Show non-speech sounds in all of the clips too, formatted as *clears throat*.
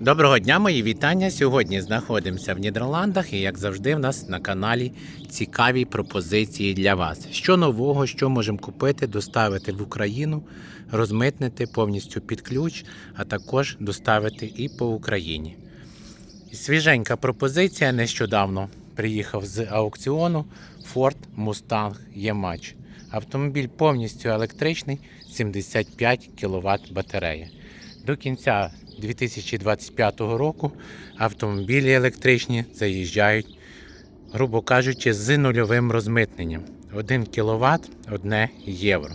Доброго дня, мої вітання. Сьогодні знаходимося в Нідерландах і, як завжди, в нас на каналі цікаві пропозиції для вас. Що нового, що можемо купити, доставити в Україну, розмитнити повністю під ключ, а також доставити і по Україні. Свіженька пропозиція нещодавно приїхав з аукціону Ford Mustang E-Match. Автомобіль повністю електричний, 75 кВт батарея. До кінця 2025 року автомобілі електричні заїжджають, грубо кажучи, з нульовим розмитненням. 1 кВт 1 євро.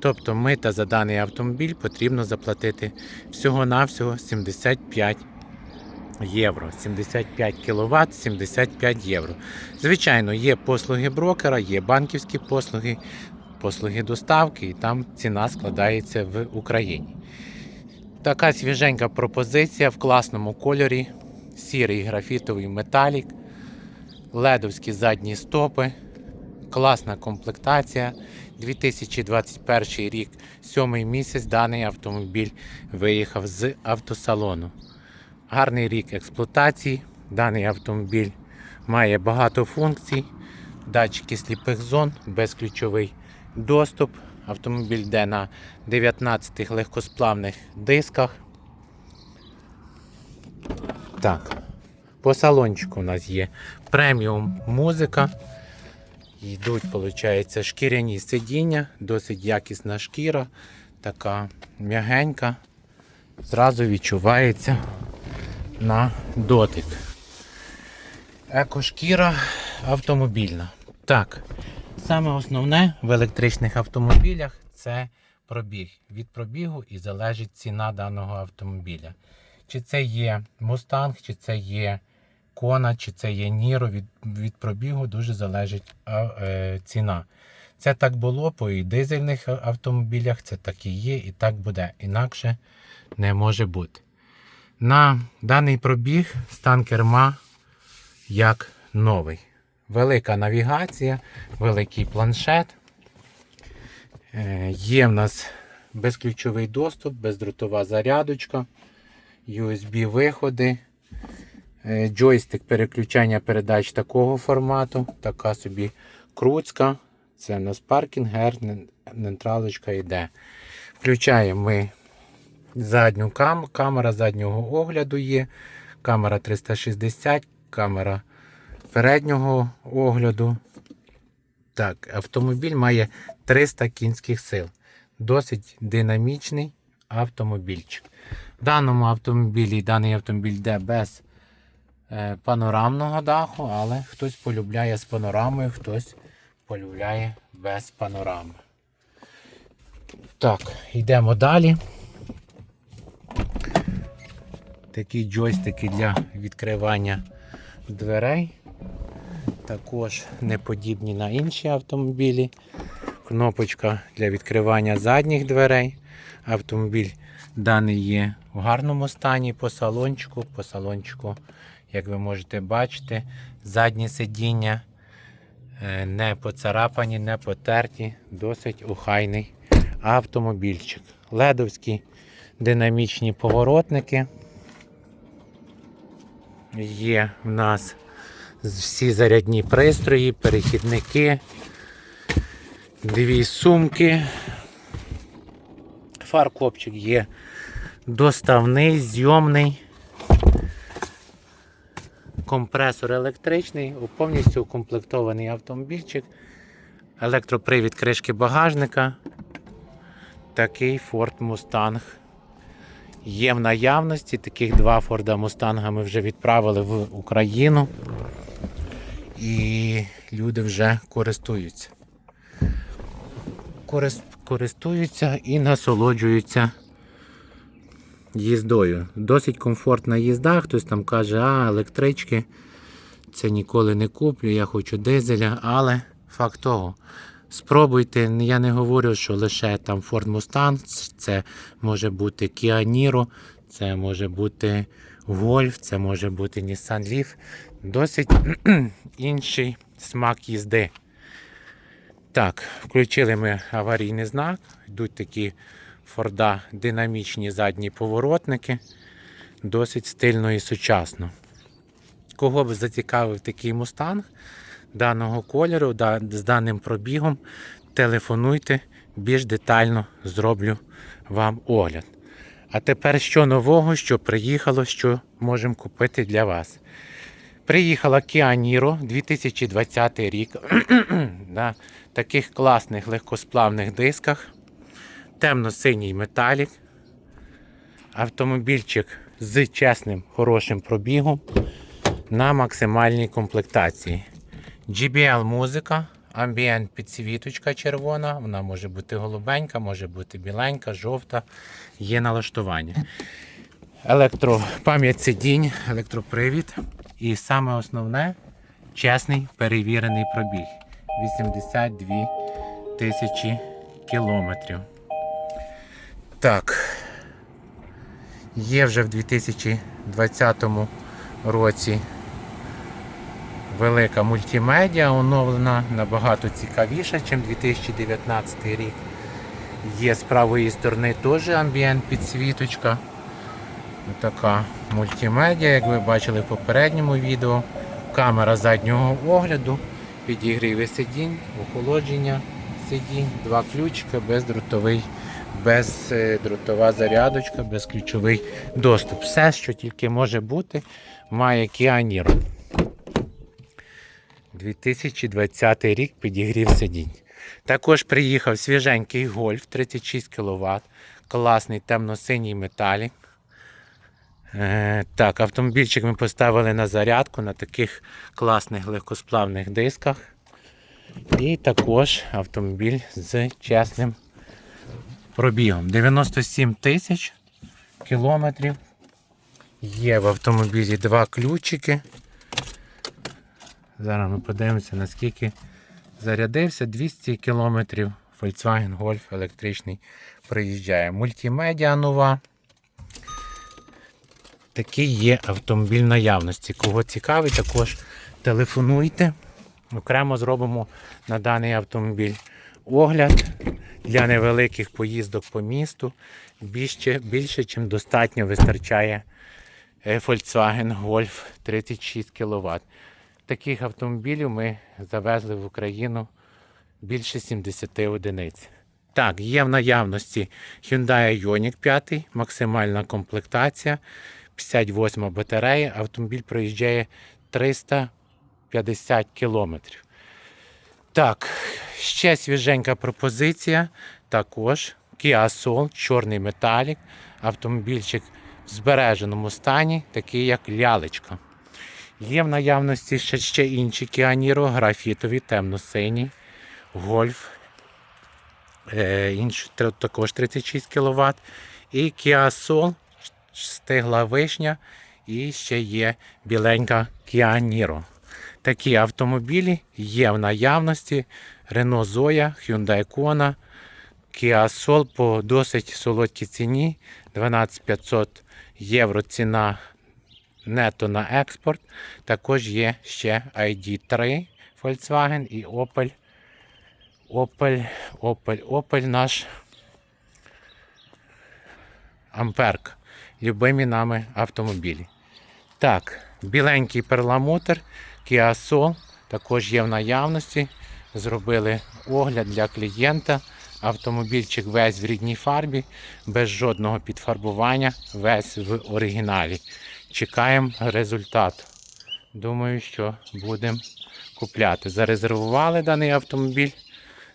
Тобто мита за даний автомобіль потрібно заплатити всього-навсього 75 євро. 75 кВт, 75 євро. Звичайно, є послуги брокера, є банківські послуги, послуги доставки, і там ціна складається в Україні. Така свіженька пропозиція в класному кольорі, сірий графітовий металік, ледовські задні стопи, класна комплектація. 2021 рік, сьомий місяць, даний автомобіль виїхав з автосалону. Гарний рік експлуатації. Даний автомобіль має багато функцій, датчики сліпих зон, безключовий доступ. Автомобіль йде на 19 легкосплавних дисках. Так, по салончику у нас є преміум музика. Йдуть, виходить, шкіряні сидіння, досить якісна шкіра, така м'ягенька. Зразу відчувається на дотик. Екошкіра автомобільна. Так, саме основне в електричних автомобілях це пробіг. Від пробігу і залежить ціна даного автомобіля. Чи це є Mustang, чи це є Kona, чи це є Niro, від, від пробігу дуже залежить е, ціна. Це так було по і дизельних автомобілях, це так і є, і так буде. Інакше не може бути. На даний пробіг стан керма як новий. Велика навігація, великий планшет. Е, Є в нас безключовий доступ, бездротова зарядочка, USB-виходи, е, джойстик переключання передач такого формату, така собі круцька. Це у нас паркінг, гер, нейтралочка йде. Включаємо ми задню кам камера заднього огляду є, камера 360, камера переднього огляду. Так, автомобіль має 300 кінських сил. Досить динамічний автомобільчик. В даному автомобілі даний автомобіль йде без е, панорамного даху, але хтось полюбляє з панорамою, хтось полюбляє без панорами. Так, йдемо далі. Такі джойстики для відкривання дверей. Також не подібні на інші автомобілі. Кнопочка для відкривання задніх дверей. Автомобіль даний є в гарному стані по салончику. По салончику, як ви можете бачити, задні сидіння е, не поцарапані, не потерті, досить охайний автомобільчик. Ледовські динамічні поворотники. Є в нас всі зарядні пристрої, перехідники, дві сумки. Фаркопчик є доставний, зйомний. Компресор електричний, повністю укомплектований автомобільчик, електропривід кришки багажника. Такий Ford Mustang є в наявності. Таких два Форда Мустанга ми вже відправили в Україну. І люди вже користуються. Користуються і насолоджуються їздою. Досить комфортна їзда. Хтось там каже, а електрички це ніколи не куплю, я хочу дизеля, але факт того. Спробуйте, я не говорю, що лише там Ford Mustang, це може бути Kia Niro, це може бути Golf, це може бути Nissan Leaf. Досить *clears throat* інший смак їзди. Так, включили ми аварійний знак, йдуть такі Форда динамічні задні поворотники. досить стильно і сучасно. Кого б зацікавив такий мустанг даного кольору, з даним пробігом, телефонуйте, більш детально зроблю вам огляд. А тепер що нового, що приїхало, що можемо купити для вас. Приїхала Kia Niro 2020 рік *clears throat* на таких класних легкосплавних дисках. Темно-синій металік. Автомобільчик з чесним хорошим пробігом на максимальній комплектації. GBL музика, амбієнт підсвіточка червона, вона може бути голубенька, може бути біленька, жовта, є налаштування. Електропам'ять сидінь, електропривід. І саме основне чесний перевірений пробіг. 82 тисячі кілометрів. Так. Є вже в 2020 році велика мультимедіа оновлена, набагато цікавіша, ніж 2019 рік. Є з правої сторони теж амбієнт підсвіточка. Така мультимедіа, як ви бачили в попередньому відео. Камера заднього огляду, підігріви сидінь, охолодження сидінь, два ключика, бездротовий, бездротова зарядочка, безключовий доступ. Все, що тільки може бути, має Kia Niro. 2020 рік підігрів сидінь. Також приїхав свіженький гольф 36 кВт, класний темно-синій металік. Е, так, автомобільчик ми поставили на зарядку на таких класних легкосплавних дисках. І також автомобіль з чесним пробігом. 97 тисяч кілометрів. Є в автомобілі два ключики. Зараз ми подивимося, наскільки зарядився. 200 кілометрів. Volkswagen Golf електричний приїжджає. Мультимедіа нова. Такий є автомобіль наявності. Кого цікавить, також телефонуйте. Окремо зробимо на даний автомобіль огляд для невеликих поїздок по місту. Більше, більше ніж достатньо вистачає е, Volkswagen Golf 36 кВт. Таких автомобілів ми завезли в Україну більше 70 одиниць. Так, є в наявності Hyundai Ioniq 5, максимальна комплектація, 58 батарея. Автомобіль проїжджає 350 кілометрів. Так, ще свіженька пропозиція. Також Kia Soul, чорний металік. Автомобільчик в збереженому стані, такий як лялечка. Є в наявності ще, ще інші Kia Niro, графітові, темно-сині, гольф. Е, також 36 кВт. І Kia Soul, стигла вишня. І ще є біленька Kia Niro. Такі автомобілі є в наявності. Renault Zoe, Hyundai Kona, Kia Soul по досить солодкій ціні. 12500 євро ціна нето на експорт. Також є ще ID3 Volkswagen і Opel. Opel, Opel, Opel наш Амперк. Любимі нами автомобілі. Так, біленький перламутр, Kia Soul також є в наявності. Зробили огляд для клієнта. Автомобільчик весь в рідній фарбі, без жодного підфарбування, весь в оригіналі. Чекаємо результату. Думаю, що будемо купляти. Зарезервували даний автомобіль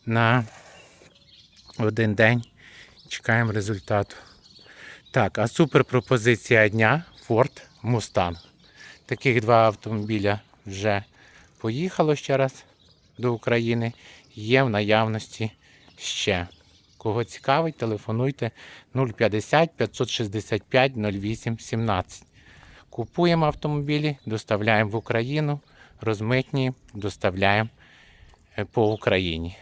на один день. Чекаємо результату. Так, а супер пропозиція дня Ford Mustang. Таких два автомобіля вже поїхало ще раз до України. Є в наявності ще. Кого цікавить, телефонуйте 050 565 08 17. Купуємо автомобілі, доставляємо в Україну, розмитні, доставляємо е, по Україні.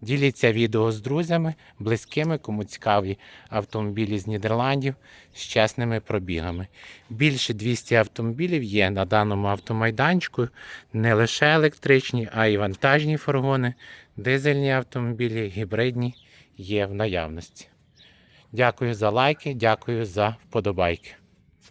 Діліться відео з друзями, близькими, кому цікаві автомобілі з Нідерландів з чесними пробігами. Більше 200 автомобілів є на даному автомайданчику, не лише електричні, а й вантажні фургони, дизельні автомобілі, гібридні є в наявності. Дякую за лайки, дякую за вподобайки.